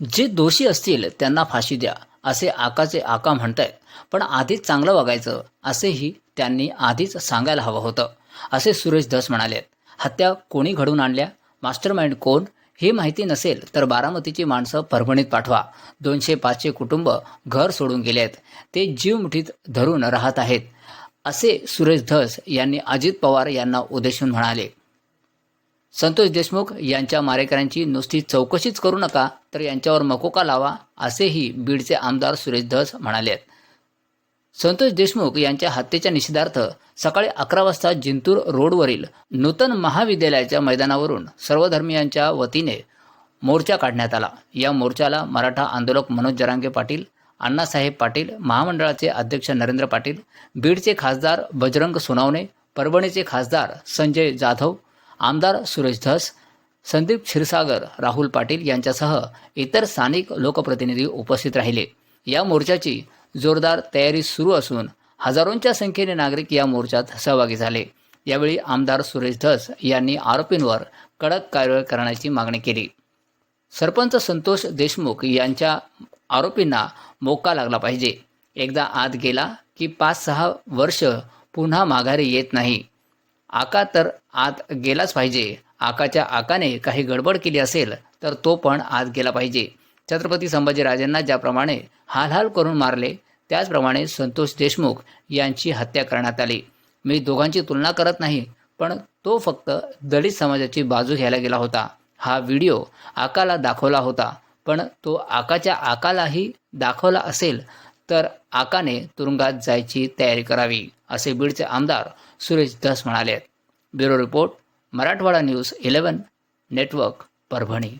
जे दोषी असतील त्यांना फाशी द्या असे आकाचे आका म्हणतायत. पण आधीच चांगलं वागायचं असेही त्यांनी आधीच सांगायला हवं होतं असे सुरेश धस म्हणाले हत्या कोणी घडवून आणल्या? मास्टर माइंड कोण? ही माहिती नसेल तर बारामतीची माणसं परभणीत पाठवा. दोनशे पाचशे कुटुंब घर सोडून गेले आहेत ते जीव मुठीत धरून राहत आहेत असे सुरेश धस यांनी अजित पवार यांना उद्देशून म्हणाले. संतोष देशमुख यांच्या मारेकऱ्यांची नुसती चौकशीच करू नका तर यांच्यावर मकोका लावा असेही बीडचे आमदार सुरेश धस म्हणाले आहेत. संतोष देशमुख यांच्या हत्येच्या निषेधार्थ सकाळी अकरा वाजता जिंतूर रोडवरील नूतन महाविद्यालयाच्या मैदानावरून सर्वधर्मियांच्या वतीने मोर्चा काढण्यात आला. या मोर्चाला मराठा आंदोलक मनोज जरांगे पाटील अण्णासाहेब पाटील महामंडळाचे अध्यक्ष नरेंद्र पाटील बीडचे खासदार बजरंग सोनावणे परभणीचे खासदार संजय जाधव आमदार सुरेश धस संदीप क्षीरसागर राहुल पाटील यांच्यासह इतर स्थानिक लोकप्रतिनिधी उपस्थित राहिले. या मोर्चाची जोरदार तयारी सुरू असून हजारोंच्या संख्येने नागरिक या मोर्चात सहभागी झाले. यावेळी आमदार सुरेश धस यांनी आरोपींवर कडक कारवाई करण्याची मागणी केली. सरपंच संतोष देशमुख यांच्या आरोपींना मोका लागला पाहिजे. एकदा आत गेला की पाच सहा वर्ष पुन्हा माघारी येत नाही. आका तर आत गेलाच पाहिजे. आकाच्या आकाने काही गडबड केली असेल तर तो पण आत गेला पाहिजे. छत्रपती संभाजीराजांना ज्याप्रमाणे हालहाल करून मारले त्याचप्रमाणे संतोष देशमुख यांची हत्या करण्यात आली. मी दोघांची तुलना करत नाही पण तो फक्त दलित समाजाची बाजू घ्यायला गेला होता. हा व्हिडिओ आकाला दाखवला होता पण तो आकाच्या आकालाही दाखवला असेल तर आकाने तुरुंगात जायची तयारी करावी असे बीडचे आमदार सुरेश धस म्हणाले. Bureau report Marathwada news eleven network Parbhani.